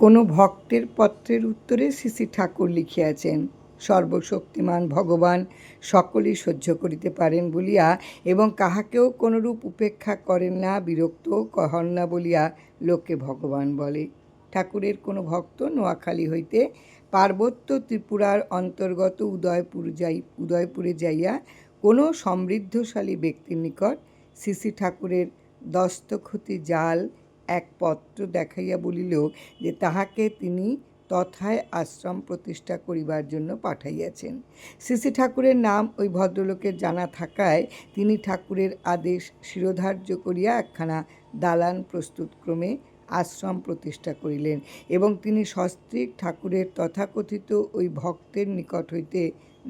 কোনো ভক্তের পত্রের উত্তরে শ্রী ঠাকুর লিখিয়াছেন। সর্বশক্তিমান ভগবান সকলেই সহ্য করিতে পারেন বলিয়া এবং কাহাকেও কোনরূপ উপেক্ষা করেন না বিরক্ত কহন না বলিয়া লোকে ভগবান বলে। ঠাকুরের কোনো ভক্ত নোয়াখালী হইতে পার্বত্য ত্রিপুরার অন্তর্গত উদয়পুর যাই, উদয়পুরে যাইয়া কোনো সমৃদ্ধশালী ব্যক্তির নিকট শ্রী ঠাকুরের দস্তখতি জাল এক পত্র দেখাইয়া বলিল যে তাহাকে তিনি তথায় আশ্রম প্রতিষ্ঠা করিবার জন্য পাঠাইয়াছেন। শ্রী ঠাকুরের নাম ওই ভদ্রলোকের জানা থাকায় তিনি ঠাকুরের আদেশ শিরোধার্য করিয়া একখানা দালান প্রস্তুতক্রমে আশ্রম প্রতিষ্ঠা করিলেন এবং তিনি সস্ত্রীক ঠাকুরের তথাকথিত ওই ভক্তের নিকট হইতে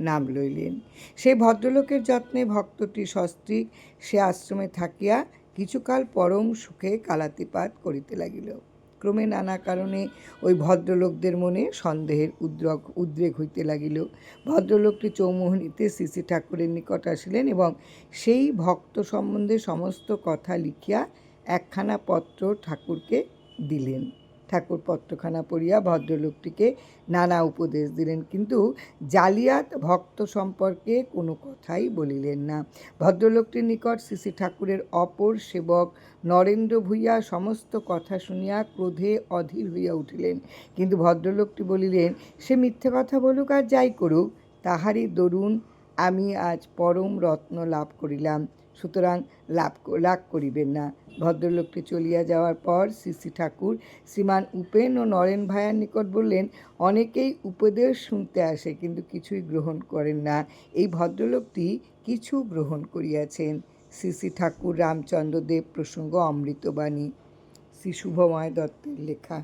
নাম লইলেন। সেই ভদ্রলোকের যত্নে ভক্তটি সস্ত্রীক সে আশ্রমে থাকিয়া কিছুকাল পরম সুখে কালাতিপাত করিতে লাগিল। ক্রমে নানা কারণে ওই ভদ্রলোকদের মনে সন্দেহের উদ্রক, উদ্রেক হইতে লাগিল। ভদ্রলোকটি চৌমোহনীতে শ্রী ঠাকুরের নিকট আসিলেন এবং সেই ভক্ত সম্বন্ধে সমস্ত কথা লিখিয়া একখানা পত্র ঠাকুরকে দিলেন। ঠাকুর পত্রখানা পড়িয়া ভদ্রলোকটিকে নানা উপদেশ দিলেন। কিন্তু জালিয়াত ভক্ত সম্পর্কে কোনো কথাই বলিলেন না। ভদ্রলোকটির নিকট শ্রী ঠাকুরের অপর সেবক নরেন্দ্র ভূঁইয়া সমস্ত কথা শুনিয়া ক্রোধে অধীর হইয়া উঠিলেন। কিন্তু ভদ্রলোকটি বলিলেন, সে মিথ্যে কথা বলুক আর যাই করুক, তাহারই দরুন আমি আজ পরম রত্ন লাভ করিলাম। সুতরাং লাভ লাভ করিবেন না। ভদ্রলোকটি চলিয়া যাওয়ার পর শ্রী ঠাকুর শ্রীমান উপেন ও নরেন ভাইয়ার নিকট বললেন, অনেকেই উপদেশ শুনতে আসে কিন্তু কিছুই গ্রহণ করেন না। এই ভদ্রলোকটি কিছু গ্রহণ করিয়াছেন। শ্রী শ্রী ঠাকুর রামচন্দ্রদেব প্রসঙ্গ অমৃতবাণী। শ্রী শুভময় দত্তের লেখা।